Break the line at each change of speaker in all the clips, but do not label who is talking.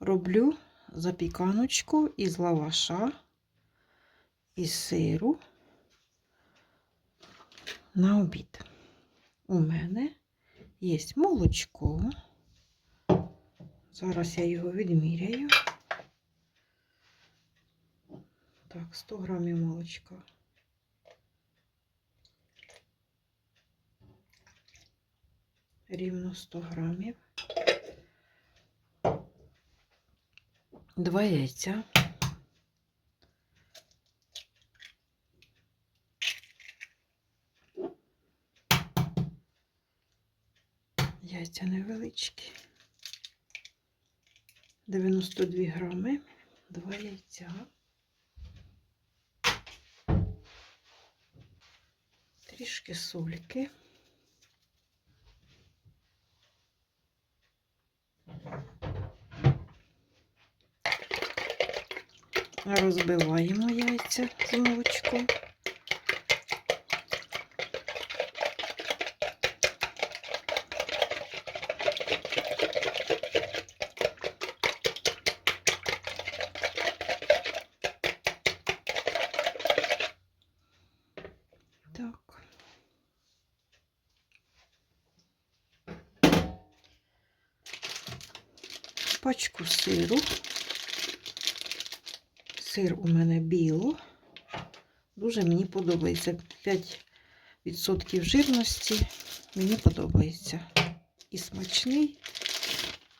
роблю запіканочку із лаваша, із сиру на обід. У мене є молочко. Зараз я його відміряю. Так, 100 грамів молочка. Рівно 100 грамів. Два яйця. Яйця невеличкі. 92 грами, два яйця. Трішки сольки. Розбиваємо яйця з молочком. Пачку сиру. Сир у мене біло. Дуже мені подобається. 5% жирності. Мені подобається. І смачний,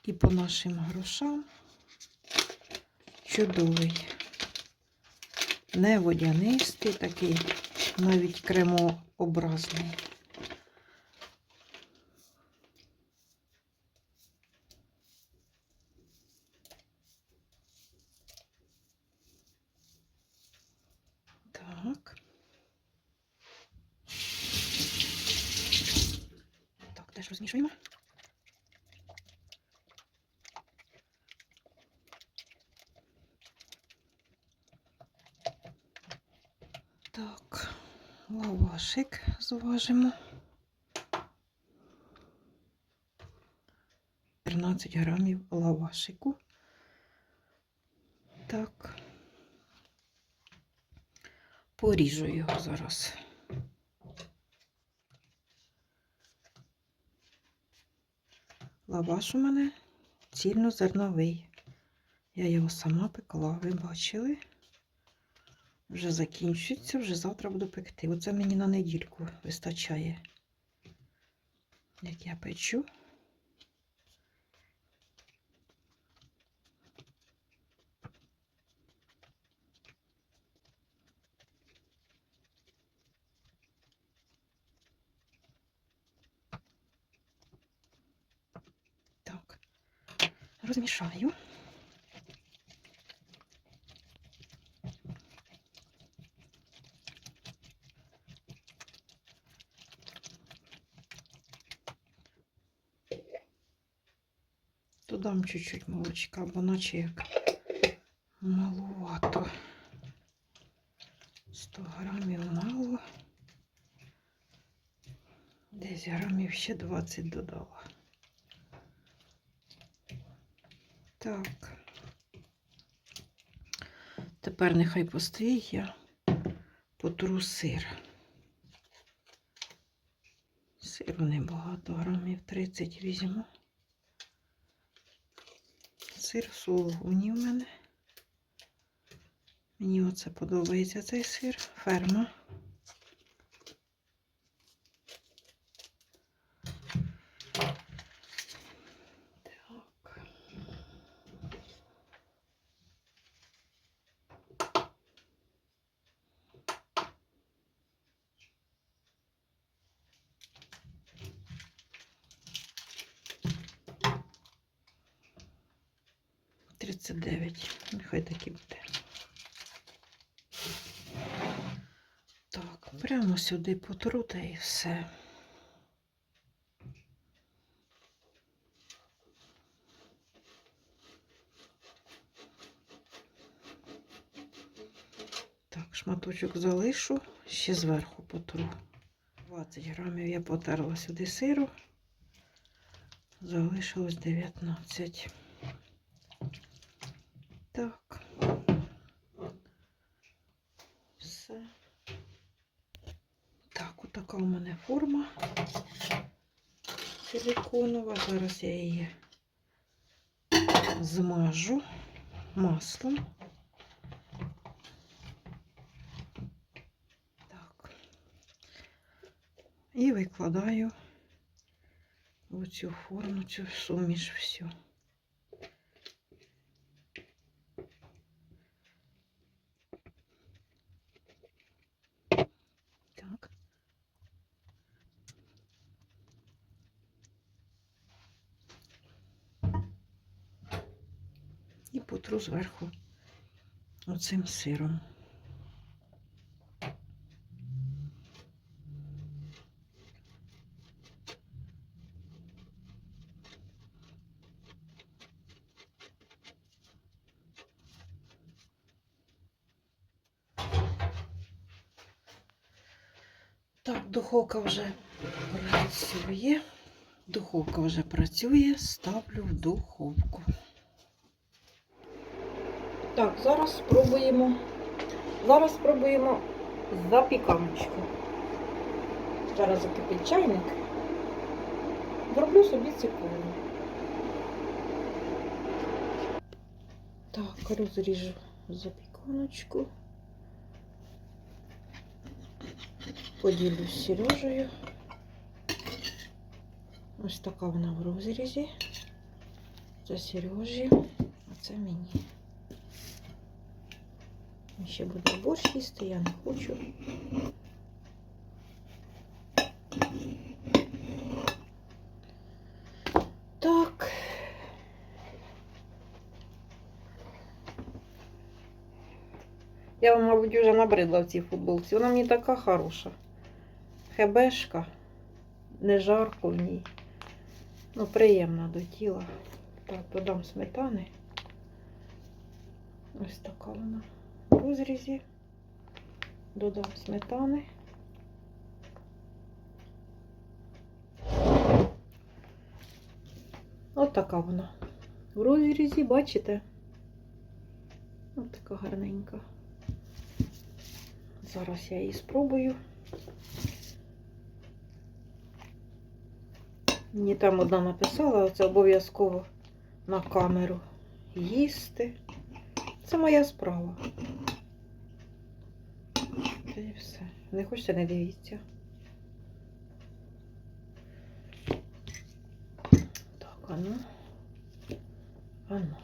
і по нашим грошам. Чудовий. Не водянистий, такий навіть кремообразний. Так. Так, теж розмішуємо. Так, лавашик зважимо. 13 грамів лавашику. Так. Поріжу його зараз. Лаваш у мене цільнозерновий. Я його сама пекла, ви бачили. Вже закінчується, вже завтра буду пекти. Оце мені на недільку вистачає. Як я печу. Так, розмішаю. Додам чуть-чуть молочка, бо наче як маловато. 100 грамів мало. Десь грамів ще 20 додала. Так. Тепер нехай постоїть, я потру сир. Сиру небагато, грамів 30 візьму. Сир сулугуні в мене. Мені оце подобається цей сир. Ферма. 39. Нехай такі буде. Так, прямо сюди потрута і все. Так, шматочок залишу, ще зверху потру. 20 грамів я потерла сюди сиру, залишилось 19. Все. Так, отака у мене форма силиконова. Зараз я її змажу маслом. Так. І викладаю в цю форму, цю суміш всю. Так. І потру зверху оцим сиром. Так, духовка вже працює. Духовка вже працює, ставлю в духовку. Так, зараз спробуємо. Зараз спробуємо запіканочку. Зараз закипить чайник. Зроблю собі цикору. Так, розріжу запіканочку. Поділюсь Сережею. Ось така вона в розрізі. Це Сережі, а це мені. Ще буде борщ їсти, я не хочу. Так. Я, вам, мабуть, вже набридла в цій футболці. Вона мені така хороша. Хебешка. Не жарко в ній. Ну, приємна до тіла. Так, додам сметани. Ось така вона розрізі. Додам сметани. Така вона. В розрізі, бачите? Ось така гарненька. Зараз я її спробую. Мені там одна написала, це обов'язково на камеру їсти. Це моя справа. Та і все. Не хочете, не дивіться. Так, а ну. Ну.